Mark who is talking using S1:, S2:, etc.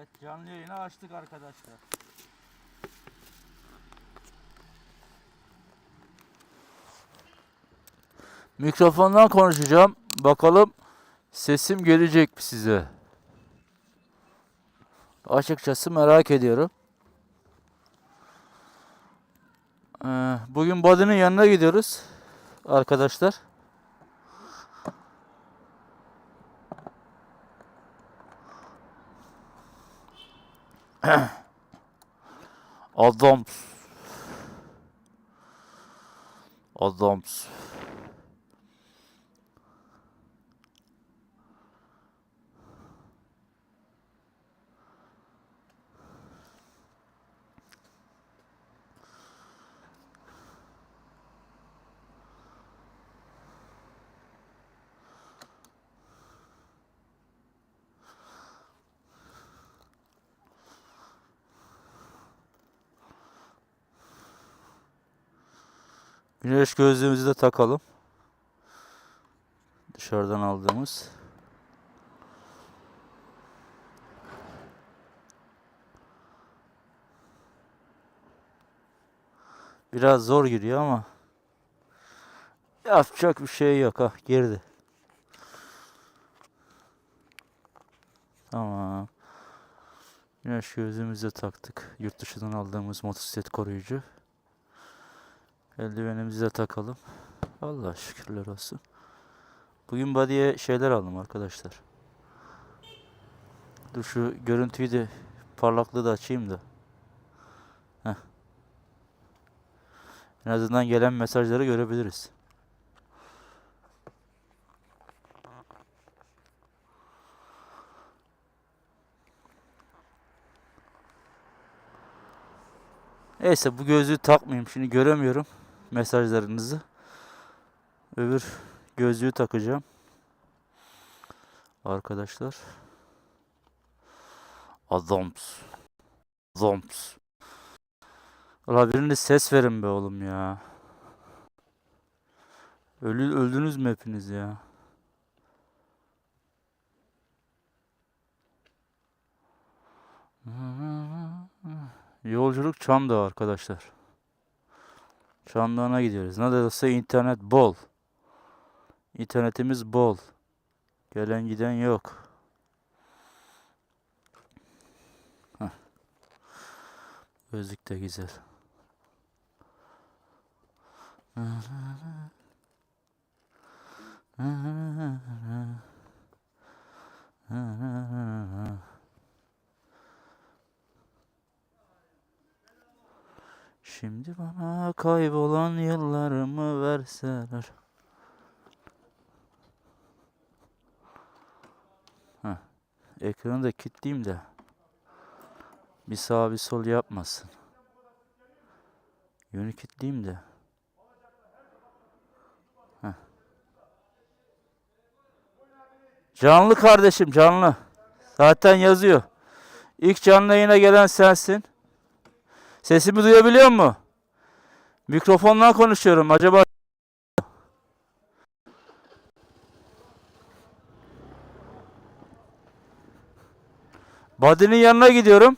S1: Evet canlı yayını açtık arkadaşlar. Mikrofondan konuşacağım. Bakalım sesim gelecek mi size? Açıkçası merak ediyorum. Ee, bugün Body'nin yanına gidiyoruz arkadaşlar. Adams. Adams. Güneş gözlüğümüzü de takalım. Dışarıdan aldığımız. Biraz zor giriyor ama yapacak bir şey yok ha girdi. Tamam. Güneş gözlüğümüzü de taktık. Yurt dışından aldığımız motosiklet koruyucu. Eldivenimizi de takalım. Allah şükürler olsun. Bugün body'ye şeyler aldım arkadaşlar. Dur şu görüntüyü de parlaklığı da açayım da. Heh. En azından gelen mesajları görebiliriz. Neyse bu gözlüğü takmayayım. Şimdi göremiyorum mesajlarınızı. Öbür gözlüğü takacağım. Arkadaşlar. Adams. Adams. Valla biriniz ses verin be oğlum ya. Ölü, öldünüz mü hepiniz ya? Yolculuk Çam'da arkadaşlar. Çamdağına gidiyoruz. Ne olsa internet bol. İnternetimiz bol. Gelen giden yok. Gözlük de güzel. Şimdi bana kaybolan yıllarımı verseler. Heh. Ekranı da kilitleyeyim de. Bir sağ bir sol yapmasın. Yönü kilitleyeyim de. Heh. Canlı kardeşim canlı. Zaten yazıyor. İlk canlı yayına gelen sensin. Sesimi duyabiliyor mu? Mikrofonla konuşuyorum. Acaba Body'nin yanına gidiyorum.